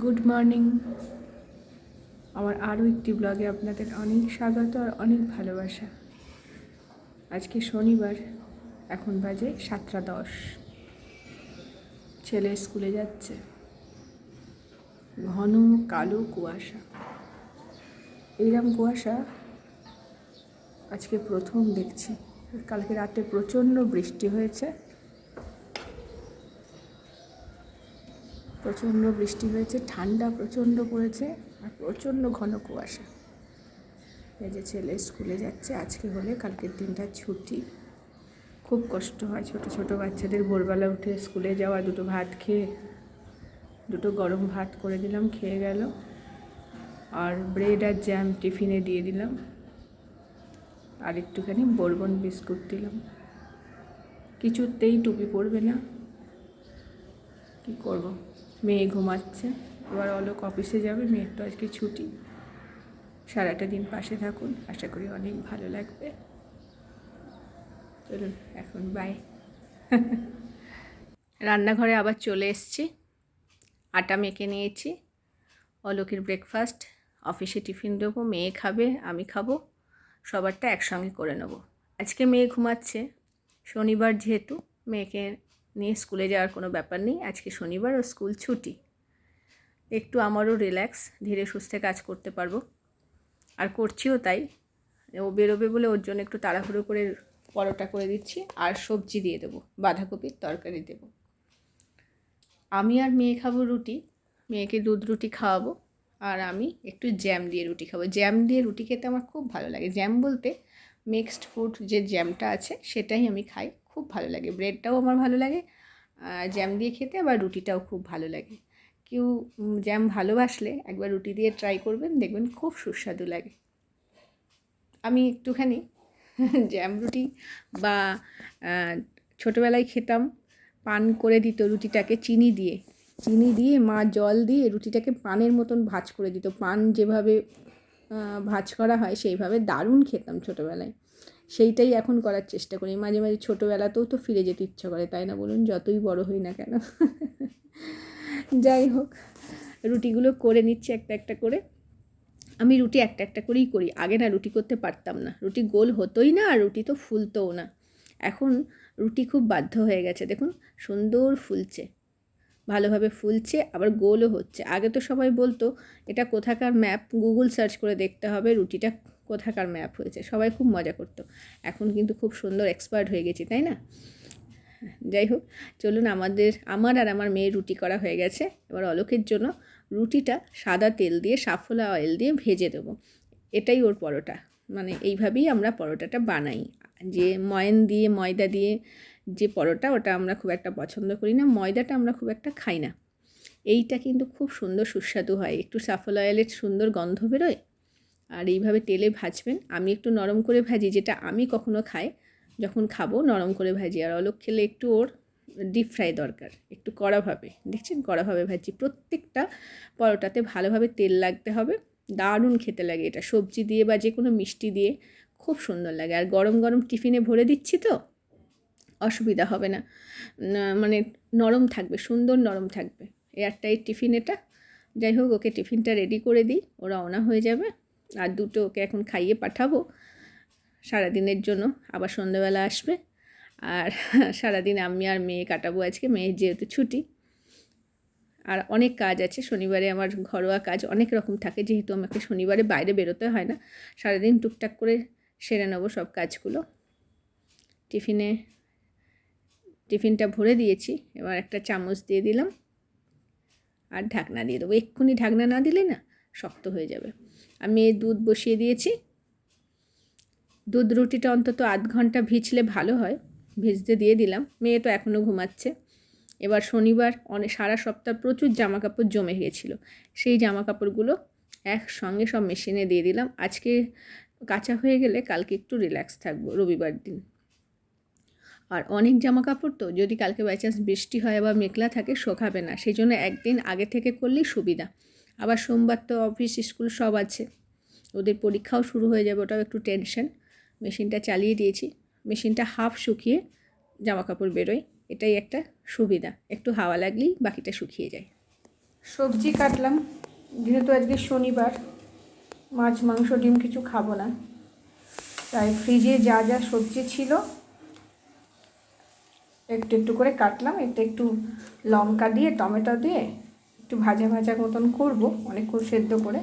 Good morning আমার আরও একটি ব্লগে আপনাদের অনেক স্বাগত আর অনেক ভালোবাসা। আজকে শনিবার, এখন বাজে সাতটা দশ। ছেলে স্কুলে যাচ্ছে। ঘন কালো কুয়াশা। এইরকম কুয়াশা আজকে প্রথম দেখছি। কালকে রাতে প্রচণ্ড বৃষ্টি হয়েছে। প্রচণ্ড বৃষ্টি হয়েছে, ঠান্ডা প্রচণ্ড পড়েছে আর প্রচণ্ড ঘন কুয়াশা। এই যে ছেলে স্কুলে যাচ্ছে, আজকে হলে কালকের দিনটা ছুটি। খুব কষ্ট হয় ছোট ছোট বাচ্চাদের ভোরবেলা উঠে স্কুলে যাওয়া, দুটো ভাত খেয়ে, দুটো গরম ভাত করে দিলাম, খেয়ে গেল। আর ব্রেড আর জ্যাম টিফিনে দিয়ে দিলাম। আর একটুখানি বোরবন বিস্কুট দিলাম। কিছুতেই টুপি পরবে না। কী করব? মেয়ে ঘুমাচ্ছে। এবার অলোক অফিসে যাবে, মেয়ের তো আজকে ছুটি। সারাটা দিন পাশে থাকুন, আশা করি অনেক ভালো লাগবে। চলুন, এখন বাই রান্নাঘরে আবার চলে এসছি। আটা মেখে নিয়েছি। অলোকের ব্রেকফাস্ট অফিসে টিফিন দেবো, মেয়ে খাবে, আমি খাব। সবারটা একসঙ্গে করে নেব। আজকে মেয়ে ঘুমাচ্ছে। শনিবার যেহেতু, মেয়েকে নিয়ে স্কুলে যাওয়ার কোনো ব্যাপার নেই। আজকে শনিবার ও স্কুল ছুটি। একটু আমারও রিল্যাক্স ধীরে সুস্থে কাজ করতে পারব। আর করছিও তাই। ও বেরোবে বলে ওর জন্য একটু তাড়াহুড়ো করে পরোটা করে দিচ্ছি। আর সবজি দিয়ে দেবো। বাঁধাকপির তরকারি দেবো। আমি আর মেয়ে খাব রুটি। মেয়েকে দুধ রুটি খাওয়াবো। আর আমি একটু জ্যাম দিয়ে রুটি খাব। জ্যাম দিয়ে রুটি খেতে আমার খুব ভালো লাগে। জ্যাম বলতে মিক্সড ফুড যে জ্যামটা আছে, সেটাই আমি খাই। খুব ভালো লাগে। ব্রেডটাও আমার ভালো লাগে জ্যাম দিয়ে খেতে আবার রুটিটাও খুব ভালো লাগে। কেউ জ্যাম ভালোবাসলে একবার রুটি দিয়ে ট্রাই করবেন, দেখবেন খুব সুস্বাদু লাগে। আমি একটুখানি জ্যাম রুটি বা ছোটোবেলায় খেতাম, পান করে দিত রুটিটাকে চিনি দিয়ে। চিনি দিয়ে, মা জল দিয়ে রুটিটাকে পানের মতন ভাজ করে দিত। পান যেভাবে ভাজ করা হয় সেইভাবে দারুণ খেতাম ছোটোবেলায়। সেইটাই এখন করার চেষ্টা করি। মাঝে মাঝে ছোটোবেলাতেও তো ফিরে যেতে ইচ্ছা করে, তাই না বলুন? যতই বড় হই না কেন। যাই হোক, রুটিগুলো করে নিচ্ছি একটা একটা করে। আমি রুটি একটা একটা করেই করি। আগে না রুটি করতে পারতাম না। রুটি গোল হতোই না, আর রুটি তো ফুলতোও না। এখন রুটি খুব বাধ্য হয়ে গেছে। দেখুন, সুন্দর ফুলছে। ভালোভাবে ফুলছে, আবার গোলও হচ্ছে। আগে তো সবাই বলতো, এটা কোথাকার ম্যাপ? গুগল সার্চ করে দেখতে হবে, রুটিটা কোথাকার ম্যাপ হয়েছে, সবাই খুব মজা করতো। এখন কিন্তু খুব সুন্দর এক্সপার্ট হয়ে গেছি, তাই না? যাই হোক, চলুন আমাদের, আমার আর আমার মেয়ের রুটি করা হয়ে গেছে। এবার অলোকের জন্য রুটিটা সাদা তেল দিয়ে, সাফলা অয়েল দিয়ে ভেজে দেবো। এটাই ওর পরোটা। মানে এইভাবেই আমরা পরোটাটা বানাই। যে ময়ন দিয়ে, ময়দা দিয়ে যে পরোটা, ওটা আমরা খুব একটা পছন্দ করি না। ময়দাটা আমরা খুব একটা খাই না। এইটা কিন্তু খুব সুন্দর সুস্বাদু হয়। একটু সাফল অয়েলের সুন্দর গন্ধ বেরোয় আর এইভাবে তেলে ভাজবেন। আমি একটু নরম করে ভাজি, যেটা আমি কখনো খাই, যখন খাব নরম করে ভাজি। আর অলক খেলে একটু ওর ডিপ ফ্রাই দরকার, একটু কড়াভাবে দেখছেন? কড়াভাবে ভাজি। প্রত্যেকটা পরোটাতে ভালোভাবে তেল লাগতে হবে। দারুণ খেতে লাগে এটা। সবজি দিয়ে বা যে কোনো মিষ্টি দিয়ে খুব সুন্দর লাগে। আর গরম গরম টিফিনে ভরে দিচ্ছি তো, অসুবিধা হবে না। মানে নরম থাকবে, সুন্দর নরম থাকবে। এয়ারটাইট টিফিন এটা। যাই হোক, ওকে টিফিনটা রেডি করে দিই ও রওনা হয়ে যাবে। আর দুটো ওকে এখন খাইয়ে পাঠাবো। সারাদিনের জন্য আবার সন্ধ্যেবেলা আসবে। আর সারাদিন আমি আর মেয়ে কাটাবো আজকে, মেয়ের যেহেতু ছুটি। আর অনেক কাজ আছে, শনিবারে আমার ঘরোয়া কাজ অনেক রকম থাকে, যেহেতু আমাকে শনিবারে বাইরে বেরোতে হয় না। সারাদিন টুকটাক করে সেরে নেব সব কাজগুলো। টিফিনে, টিফিনটা ভরে দিয়েছি, এবার একটা চামচ দিয়ে দিলাম। আর ঢাকনা দিয়ে দেবো। এক্ষুনি ঢাকনা না দিলে না শক্ত হয়ে যাবে। আমি দুধ বসিয়ে দিয়েছি। দুধ রুটিটা অন্তত আধ ঘণ্টা ভিজলে ভালো হয়। ভিজতে দিয়ে দিলাম। মেয়ে তো এখনও ঘুমাচ্ছে। এবার শনিবার অনেক সারা সপ্তাহ প্রচুর জামা কাপড় জমে গিয়েছিল। সেই জামা কাপড়গুলো একসঙ্গে সব মেশিনে দিয়ে দিলাম। আজকে কাঁচা হয়ে গেলে কালকে একটু রিল্যাক্স থাকব রবিবার দিন। আর অনেক জামা কাপড় তো, যদি কালকে বাই চান্স বৃষ্টি হয় বা মেঘলা থাকে, শোকাবে না। সেই জন্য একদিন আগে থেকে করলেই সুবিধা। আবার সোমবার তো অফিস স্কুল সব আছে। ওদের পরীক্ষাও শুরু হয়ে যাবে, ওটাও একটু টেনশন মেশিনটা চালিয়ে দিয়েছি। মেশিনটা হাফ শুকিয়ে জামা কাপড় বেরোয়। এটাই একটা সুবিধা। একটু হাওয়া লাগলেই বাকিটা শুকিয়ে যায়। সবজি কাটলাম। যেহেতু আজকে শনিবার, মাছ, মাংস, ডিম কিছু খাব না। তাই ফ্রিজে যা যা সবজি ছিল, একটু একটু করে কাটলাম। একটু একটু লঙ্কা দিয়ে, টমেটো দিয়ে একটু ভাজা ভাজা মতন করব অনেকক্ষণ সেদ্ধ করে।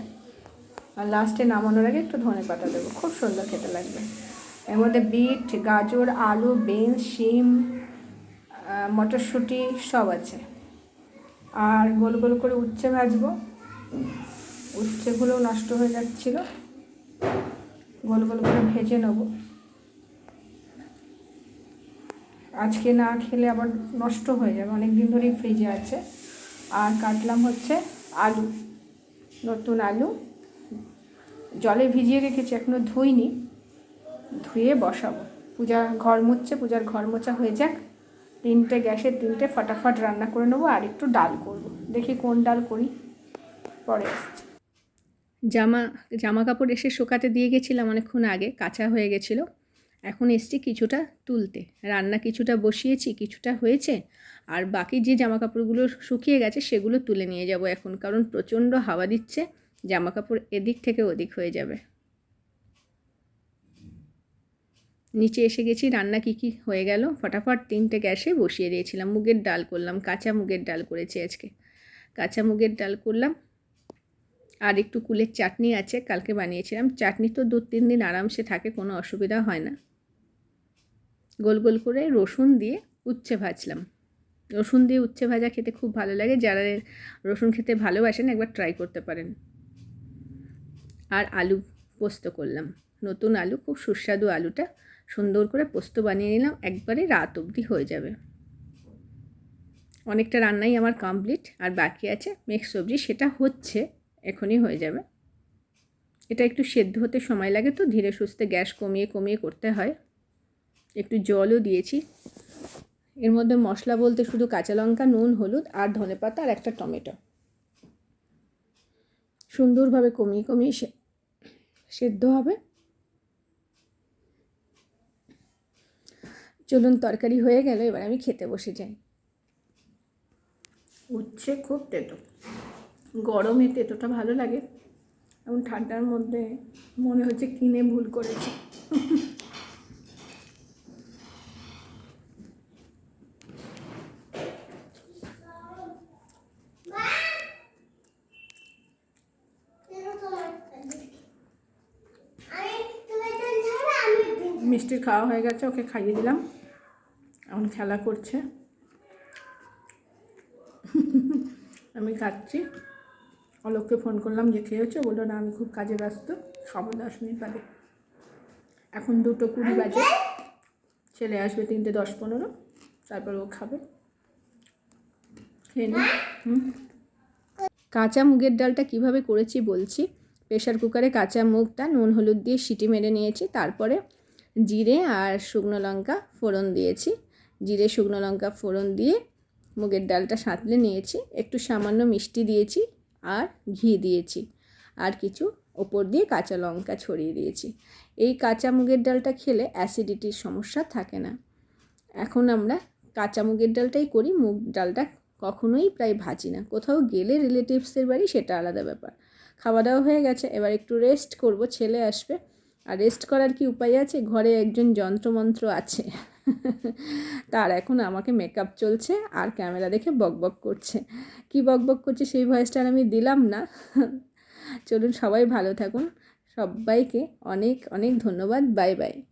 আর লাস্টে নামানোর আগে একটু ধনে পাতা দেবো, খুব সুন্দর খেতে লাগবে। এর মধ্যে বিট, গাজর, আলু বিনস শিম মটরশুঁটি সব আছে। আর গোল গোল করে উচ্ছে ভাজবো। উচ্ছেগুলো নষ্ট হয়ে যাচ্ছিল। গোল গোল করে ভেজে নেব। আজকে না খেলে আবার নষ্ট হয়ে যাবে অনেক দিন ধরেই ফ্রিজে আছে। আর কাটলাম হচ্ছে আলু, নতুন আলু। জলে ভিজিয়ে রেখেছি এখনও ধুইনি। ধুয়ে বসাবো। পূজা ঘর মুছছে, পূজার ঘর মোছা হয়ে যাক। তিনটে গ্যাসে তিনটে ফটাফট রান্না করে নেব আর একটু ডাল করব। দেখি কোন ডাল করি। পরে আসছি। জামা জামা কাপড় এসে শুকাতে দিয়ে গেছিলাম অনেকক্ষণ আগে, কাঁচা হয়ে গেছিল। এখন এসছি কিছুটা তুলতে। রান্না কিছুটা বসিয়েছি, কিছুটা হয়েছে, আর বাকি যে জামা কাপড়গুলো শুকিয়ে গেছে সেগুলো তুলে নিয়ে যাব এখন, কারণ প্রচণ্ড হাওয়া দিচ্ছে জামা কাপড় এদিক থেকে ওদিক হয়ে যাবে। নিচে এসে গেছি, রান্না কী কী হয়ে গেল? ফটাফট তিনটে গ্যাসে বসিয়ে দিয়েছিলাম, মুগের ডাল করলাম, কাঁচা মুগের ডাল করেছি আজকে। কাঁচা মুগের ডাল করলাম আর একটু কুলের চাটনি আছে, কালকে বানিয়েছিলাম। চাটনি তো দু তিন দিন আরামসে থাকে, কোনো অসুবিধা হয় না। গোল গোল করে রসুন দিয়ে উচ্ছে ভাজলাম। রসুন দিয়ে উচ্ছে ভাজা খেতে খুব ভালো লাগে। যারা রসুন খেতে ভালোবাসেন, একবার ট্রাই করতে পারেন। আর আলু পোস্ত করলাম। নতুন আলু, খুব সুস্বাদু আলুটা। সুন্দর করে পোস্ত বানিয়ে নিলাম, একবারে রাত অবধি হয়ে যাবে। অনেকটা রান্নাই আমার কমপ্লিট আর বাকি আছে মিক্স সবজি। সেটা হচ্ছে এখনই হয়ে যাবে। এটা একটু সেদ্ধ হতে সময় লাগে তো, ধীরে সুস্থে গ্যাস কমিয়ে কমিয়ে করতে হয়। একটু জলও দিয়েছি। এর মধ্যে মশলা বলতে শুধু কাঁচা লঙ্কা, নুন, হলুদ আর ধনেপাতা আর একটা টমেটো। সুন্দরভাবে কমিয়ে কমিয়ে সেদ্ধ হবে। চলুন তরকারি হয়ে গেল, এবার আমি খেতে বসে যাই। উচ্ছে খুব তেতো। গরমে তেতোটা ভালো লাগে। এবং ঠান্ডার মধ্যে মনে হচ্ছে কিনে ভুল করেছি। মিষ্টির খাওয়া হয়ে গেছে, ওকে খাইয়ে দিলাম। এখন খেলা করছে। আমি খাচ্ছি। অলোককে ফোন করলাম যে খেয়েছো বলল, না, আমি খুব কাজে ব্যস্ত খাব দশ মিনিট বাদে। এখন দুটো কুড়ি বাজে। ছেলে আসবে তিনটে দশ পনেরো, তারপর ও খাবে। খেয়ে নি কাঁচা মুগের ডালটা কীভাবে করেছি বলছি? প্রেশার কুকারে কাঁচা মুগটা, নুন, হলুদ দিয়ে সিটি মেরে নিয়েছি, তারপরে জিরে আর শুকনো লঙ্কা ফোড়ন দিয়েছি। জিরে, শুকনো লঙ্কা ফোড়ন দিয়ে মুগের ডালটা সাঁতলে নিয়েছি। একটু সামান্য মিষ্টি দিয়েছি। আর ঘি দিয়েছি। আর কিছু ওপর দিয়ে কাঁচা লঙ্কা ছড়িয়ে দিয়েছি। এই কাঁচা মুগের ডালটা খেলে অ্যাসিডিটির সমস্যা থাকে না। এখন আমরা কাঁচা মুগের ডালটাই করি, মুগ ডালটা কখনোই প্রায় ভাজি না। কোথাও গেলে রিলেটিভসের বাড়ি সেটা আলাদা ব্যাপার। খাওয়া দাওয়া হয়ে গেছে, এবার একটু রেস্ট করব, ছেলে আসবে। আর রেস্ট করার কি উপায় আছে? ঘরে একজন যন্ত্রমন্ত্র আছে। তার এখন আমাকে মেকআপ চলছে আর ক্যামেরা দেখে বকবক করছে। কি বকবক করছে সেই ভয়েসটা আর আমি দিলাম না। চলুন সবাই ভালো থাকুন। সবাইকে অনেক অনেক ধন্যবাদ। Bye bye.